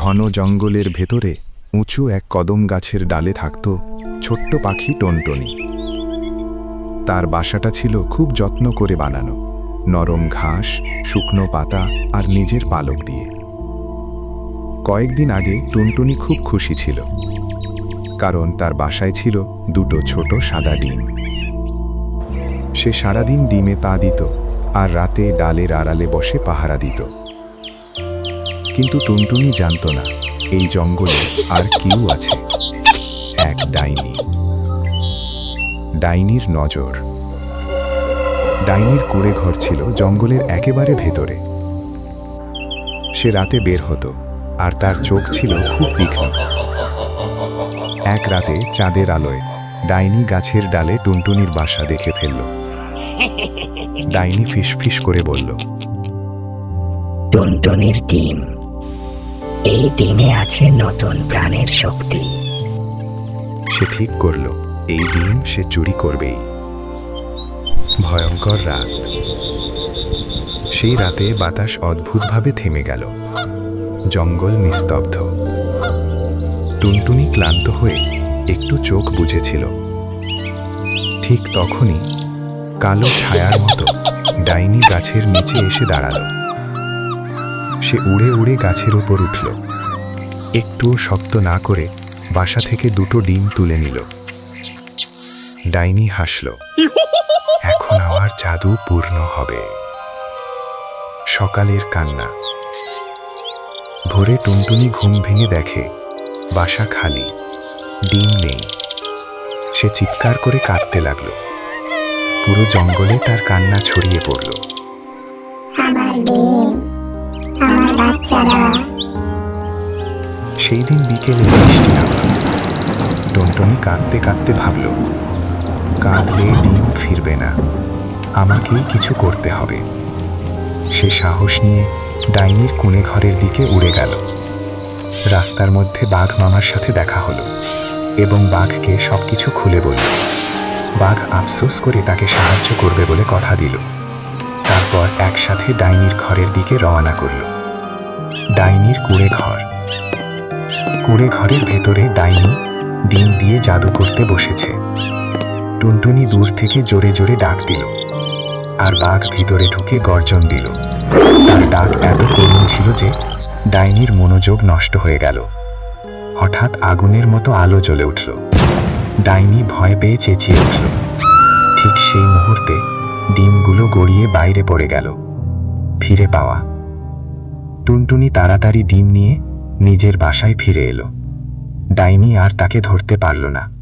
ঘন জঙ্গলের ভেতরে উঁচু এক কদম গাছের ডালে থাকত ছোট্ট পাখি টনটনি। তার বাসাটা ছিল খুব যত্ন করে বানানো, নরম ঘাস, শুকনো পাতা আর নিজের পালক দিয়ে। কয়েকদিন আগে টুনটুনি খুব খুশি ছিল, কারণ তার বাসায় ছিল দুটো ছোট সাদা ডিম। সে সারাদিন ডিমে পা দিত আর রাতে ডালের আড়ালে বসে পাহারা দিত। কিন্তু টুনটুনি জানত না, এই জঙ্গলে আর কেউ আছে। এক ডাইনি। ডাইনির নজর। ডাইনির কুড়ে ঘর ছিল জঙ্গলের একেবারে ভেতরে। সে রাতে বের হতো, আর তার চোখ ছিল খুব তীক্ষ্ণ। এক রাতে চাঁদের আলোয় ডাইনি গাছের ডালে টুনটুনির বাসা দেখে ফেলল। ডাইনি ফিসফিস করে বলল, টুনটুনির ডিম এই ডিমে আছে নতুন প্রাণের শক্তি। সে ঠিক করল। এই ডিম সে চুরি করবেই। ভয়ঙ্কর রাত। সেই রাতে বাতাস অদ্ভুতভাবে থেমে গেল। জঙ্গল নিস্তব্ধ। টুনটুনি ক্লান্ত হয়ে একটু চোখ বুঝেছিল। ঠিক তখনই কালো ছায়ার মতো ডাইনি গাছের নিচে এসে দাঁড়াল। সে উড়ে উড়ে গাছের উপর উঠল। একটুও শব্দ না করে বাসা থেকে দুটো ডিম তুলে নিল। ডাইনি হাসল, এখন আমার জাদু পূর্ণ হবে। সকালের কান্না। ভোরে টুনটুনি ঘুম ভেঙে দেখে, বাসা খালি, ডিম নেই। সে চিৎকার করে কাঁদতে লাগল। পুরো জঙ্গলে তার কান্না ছড়িয়ে পড়ল। বাচ্চারা। সেই দিন বিকেলে বৃষ্টি নামল। টুনটুনি কাঁদতে কাঁদতে ভাবল, কাঁদলে ডিম ফিরবে না, আমাকেই কিছু করতে হবে। সে সাহস নিয়ে ডাইনির কুণে ঘরের দিকে উড়ে গেল। রাস্তার মধ্যে বাঘ মামার সাথে দেখা হলো এবং বাঘকে সবকিছু খুলে বলল। বাঘ আফসোস করে তাকে সাহায্য করবে বলে কথা দিল। তারপর একসাথে ডাইনির ঘরের দিকে রওনা করল। ডাইনির কুড়ে ঘর। কুড়ে ঘরের ভেতরে ডাইনি ডিম দিয়ে জাদু করতে বসেছে। টুনটুনি দূর থেকে জোরে জোরে ডাক দিল আর বাঘ ভিতরে ঢুকে গর্জন দিল। তার ডাক এত করুণ ছিল যে ডাইনির মনোযোগ নষ্ট হয়ে গেল। হঠাৎ আগুনের মতো আলো জ্বলে উঠল। ডাইনি ভয় পেয়ে চেঁচিয়ে উঠল। ঠিক সেই মুহূর্তে ডিমগুলো গড়িয়ে বাইরে পড়ে গেল। ফিরে পাওয়া টুনটুনি তাড়াতাড়ি ডিম নিয়ে নিজের বাসায় ফিরে এলো। ডাইনি আর তাকে ধরতে পারল না।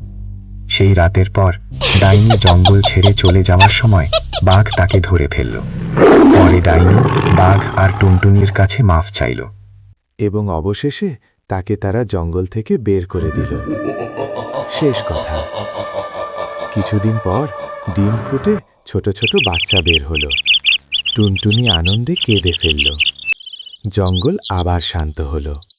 সেই রাতের পর ডাইনি জঙ্গল ছেড়ে চলে যাওয়ার সময় বাঘ তাকে ধরে ফেলল। পরে ডাইনি বাঘ আর টুনটুনির কাছে মাফ চাইল। এবং অবশেষে তাকে তারা জঙ্গল থেকে বের করে দিল। শেষ কথা। কিছুদিন পর ডিম ফুটে ছোট ছোট বাচ্চা বের হলো। টুনটুনি আনন্দে কেঁদে ফেলল। জঙ্গল আবার শান্ত হলো।